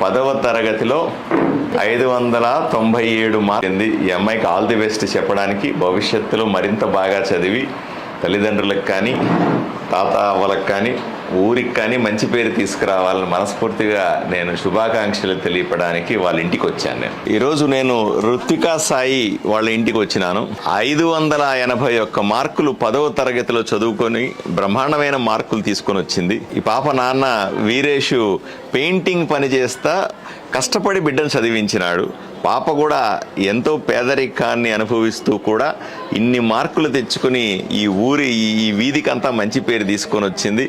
పదవ తరగతిలో ఐదు వందల తొంభై ఏడు మార్చింది ఈ అమ్మాయికి ఆల్ ది బెస్ట్ చెప్పడానికి భవిష్యత్తులో మరింత బాగా చదివి తల్లిదండ్రులకు కానీ తాత అవ్వలకు కానీ ఊరికి కానీ మంచి పేరు తీసుకురావాలని మనస్ఫూర్తిగా నేను శుభాకాంక్షలు తెలియపడానికి వాళ్ళ ఇంటికి వచ్చాను నేను. ఈరోజు నేను రుత్వికా సాయి వాళ్ళ ఇంటికి వచ్చినాను. ఐదు వందల ఎనభై ఒక్క మార్కులు పదవ తరగతిలో చదువుకొని బ్రహ్మాండమైన మార్కులు తీసుకొని వచ్చింది. ఈ పాప నాన్న వీరేషు పెయింటింగ్ పని చేస్తా కష్టపడి బిడ్డను చదివించినాడు. పాప కూడా ఎంతో పేదరికాన్ని అనుభవిస్తూ కూడా ఇన్ని మార్కులు తెచ్చుకుని ఈ ఊరి ఈ వీధికంతా మంచి పేరు తీసుకొని వచ్చింది.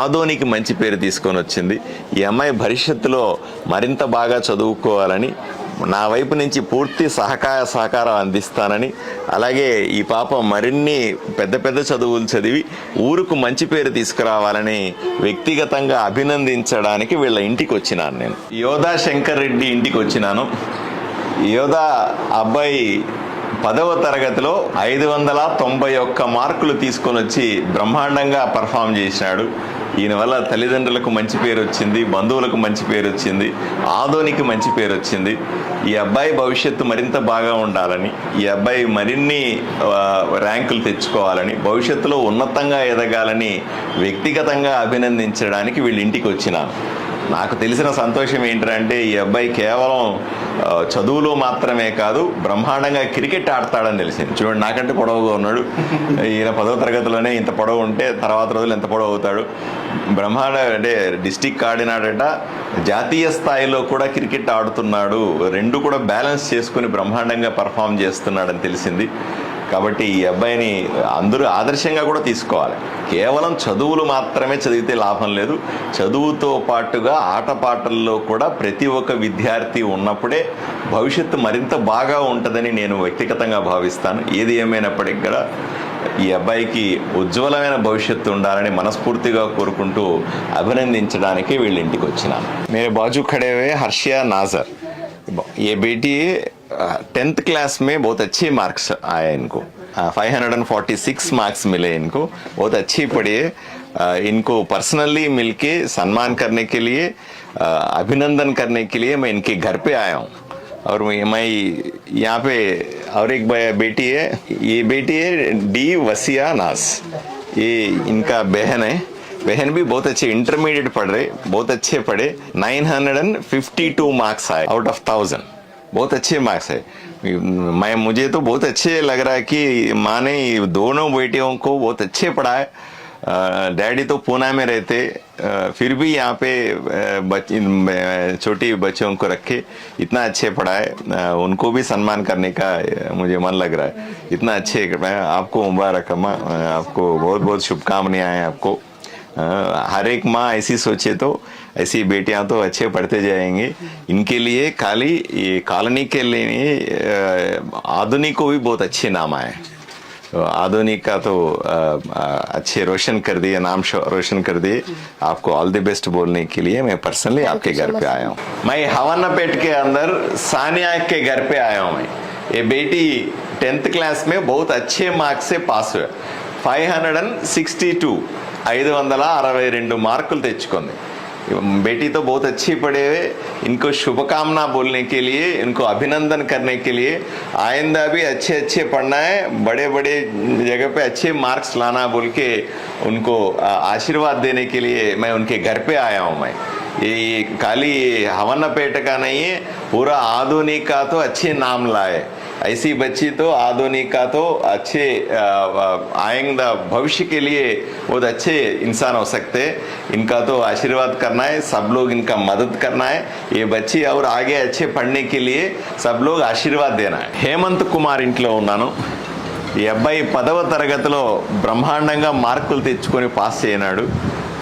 ఆదోనికి మంచి పేరు తీసుకొని వచ్చింది. ఈ అమ్మాయి భవిష్యత్తులో మరింత బాగా చదువుకోవాలని నా వైపు నుంచి పూర్తి సహకార సహకారం అందిస్తానని అలాగే ఈ పాప మరిన్ని పెద్ద పెద్ద చదువులు చదివి ఊరుకు మంచి పేరు తీసుకురావాలని వ్యక్తిగతంగా అభినందించడానికి వీళ్ళ ఇంటికి వచ్చినాను నేను. యోధా శంకర్ రెడ్డి ఇంటికి వచ్చినాను. యోధా అబ్బాయి పదవ తరగతిలో ఐదు వందల తొంభై ఒక్క మార్కులు తీసుకొని వచ్చి బ్రహ్మాండంగా పర్ఫామ్ చేసినాడు. ఈయన వల్ల తల్లిదండ్రులకు మంచి పేరు వచ్చింది బంధువులకు మంచి పేరు వచ్చింది ఆదోనికి మంచి పేరు వచ్చింది. ఈ అబ్బాయి భవిష్యత్తు మరింత బాగా ఉండాలని ఈ అబ్బాయి మరిన్ని ర్యాంకులు తెచ్చుకోవాలని భవిష్యత్తులో ఉన్నతంగా ఎదగాలని వ్యక్తిగతంగా అభినందించడానికి వీళ్ళ ఇంటికి వచ్చినాను. నాకు తెలిసిన సంతోషం ఏంటంటే ఈ అబ్బాయి కేవలం చదువులో మాత్రమే కాదు బ్రహ్మాండంగా క్రికెట్ ఆడతాడని తెలిసింది. చూడండి నాకంటే పొడవుగా ఉన్నాడు. ఈయన పదవ తరగతిలోనే ఇంత పొడవు ఉంటే తర్వాత రోజులు ఎంత పొడవు అవుతాడు. బ్రహ్మాండ అంటే డిస్టిక్ ఆడినాడట జాతీయ స్థాయిలో కూడా క్రికెట్ ఆడుతున్నాడు. రెండు కూడా బ్యాలెన్స్ చేసుకుని బ్రహ్మాండంగా పర్ఫామ్ చేస్తున్నాడని తెలిసింది. కాబట్టి ఈ అబ్బాయిని అందరూ ఆదర్శంగా కూడా తీసుకోవాలి. కేవలం చదువులు మాత్రమే చదివితే లాభం లేదు. చదువుతో పాటుగా ఆటపాటల్లో కూడా ప్రతి ఒక్క విద్యార్థి ఉన్నప్పుడే భవిష్యత్తు మరింత బాగా ఉంటుందని నేను వ్యక్తిగతంగా భావిస్తాను. ఏది ఏమైనప్పటికి కూడా ఈ అబ్బాయికి ఉజ్వలమైన భవిష్యత్తు ఉండాలని మనస్ఫూర్తిగా కోరుకుంటూ అభినందించడానికి వీళ్ళ ఇంటికి వచ్చినాను. మీరు బాజు ఖడేవే హర్షియా నాజర్ ఏ బేటీ टेंथ क्लास में बहुत अच्छे मार्क्स आए इनको। Five hundred and forty six marks मिले इनको। बहुत अच्छी पढ़ी। है इनको पर्सनली मिलके सम्मान करने के लिए अभिनंदन करने के लिए मैं इनके घर पे आया हूँ। और मैं मैं यहाँ पे, और एक बेटी है। ये बेटी है डी वसिया नास। ये इनका बहन है। बहन भी बहुत अच्छे इंटरमीडिएट पढ़ रहे, बहुत अच्छे पढ़े। 952 मार्क्स आए आउट ऑफ़ थाउज़ेंड बहुत अच्छे मार्क्स है। मैं, मुझे तो बहुत अच्छे लग रहा है कि माँ ने दोनों बेटियों को बहुत अच्छे पढ़ाए। डैडी तो पूना में रहते। फिर भी यहाँ पे बच- छोटी बच्चों को रखे, इतना अच्छे पढ़ाए। उनको भी सम्मान करने का मुझे मन लग रहा है। इतना अच्छे, मैं, आपको मुबारक अम्मा आपको बहुत बहुत शुभकामनाएँ आपको। हर एक माँ ऐसी सोचे तो ऐसी बेटियाँ तो अच्छे पढ़ते जाएँगे। इनके लिए खाली ये कॉलोनी के लिए आधुनिक को भी बहुत अच्छे नाम आए। तो आधुनिक का तो अच्छे रोशन कर दिए नाम रोशन कर दिए। आपको ऑल द बेस्ट बोलने के लिए मैं पर्सनली आपके घर पे आया हूँ। मैं हवाना पेट के अंदर सानिया के घर पे आया हूँ मैं। ये बेटी टेंथ क्लास में बहुत अच्छे मार्क्स से पास हुए। five hundred and sixty two ఐదు వందల అరవై రెండు మార్కులు తెచ్చుకుంది बेटी तो बहुत अच्छी पढ़े हुए इनको शुभकामना बोलने के लिए इनको अभिनंदन करने के लिए आइंदा भी अच्छे अच्छे पढ़ना है बड़े बड़े जगह पे अच्छे मार्क्स लाना बोल के उनको आ, आशीर्वाद देने के लिए मैं उनके घर पे आया हूँ मैं ये ये खाली हवन्नपेट का नहीं है पूरा आधुनिक का तो अच्छे नाम लाए ऐसी बच्ची तो आधुनिक का तो अच्छे आ, आ, आएंगे भविष्य के लिए बहुत अच्छे इंसान हो सकते हैं इनका तो आशीर्वाद करना है सब लोग इनका मदद करना है ये बच्ची और आगे अच्छे पढ़ने के लिए सब लोग आशीर्वाद देना है హేమంత్ కుమార్ ఇంట్లో ఉన్నాను ఈ అబ్బాయి పదవ తరగతిలో బ్రహ్మాండంగా మార్కులు తెచ్చుకొని pass చేయనాడు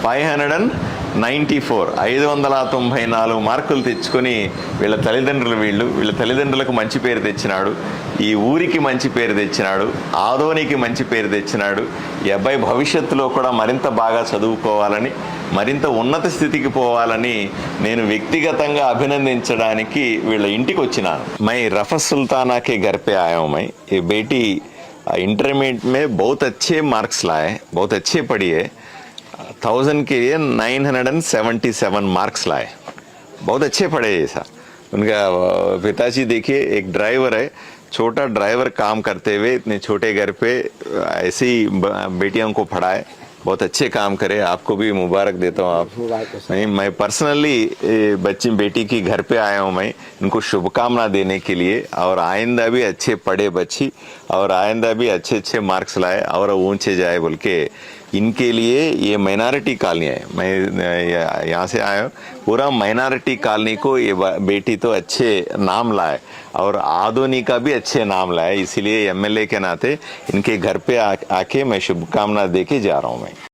five hundred and ninety four ఐదు వందల తొంభై నాలుగు మార్కులు తెచ్చుకొని వీళ్ళ తల్లిదండ్రులు వీళ్ళు వీళ్ళ తల్లిదండ్రులకు మంచి పేరు తెచ్చినాడు ఈ ఊరికి మంచి పేరు తెచ్చినాడు ఆదోనికి మంచి పేరు తెచ్చినాడు ఈ అబ్బాయి భవిష్యత్తులో కూడా మరింత బాగా చదువుకోవాలని మరింత ఉన్నత స్థితికి పోవాలని నేను వ్యక్తిగతంగా అభినందించడానికి వీళ్ళ ఇంటికి వచ్చినాను మై రఫ సుల్తానా के घर पे आया हूँ मैं ये बेटी इंटरमीडिएट में बहुत अच्छे मार्क्स लाए बहुत अच्छे पढ़ी है थाउज़ेंड के लिए nine hundred and seventy seven marks लाए। बहुत अच्छे पढ़े ये सर उनका पिताजी देखिए, एक ड्राइवर है, छोटा ड्राइवर काम करते हुए, इतने छोटे घर पे ऐसे ही बेटियों को पढ़ाए, बहुत अच्छे काम करे। आपको भी मुबारक देता हूँ आप। नहीं, मैं पर्सनली बच्ची, बेटी की घर पे आया हूँ मैं, इनको शुभकामना देने के लिए, और आइंदा भी अच्छे पढ़े बच्ची, और आइंदा भी अच्छे अच्छे मार्क्स लाए, और ऊँचे जाए बोल के इनके लिए ये माइनॉरिटी कॉलोनी है। मैं यहाँ से आया हूँ। पूरा माइनॉरिटी कॉलोनी को ये बेटी तो अच्छे नाम लाए और आधोनी का भी अच्छे नाम लाए। इसीलिए एमएलए के नाते इनके घर पे आके मैं शुभकामना दे के जा रहा हूँ मैं।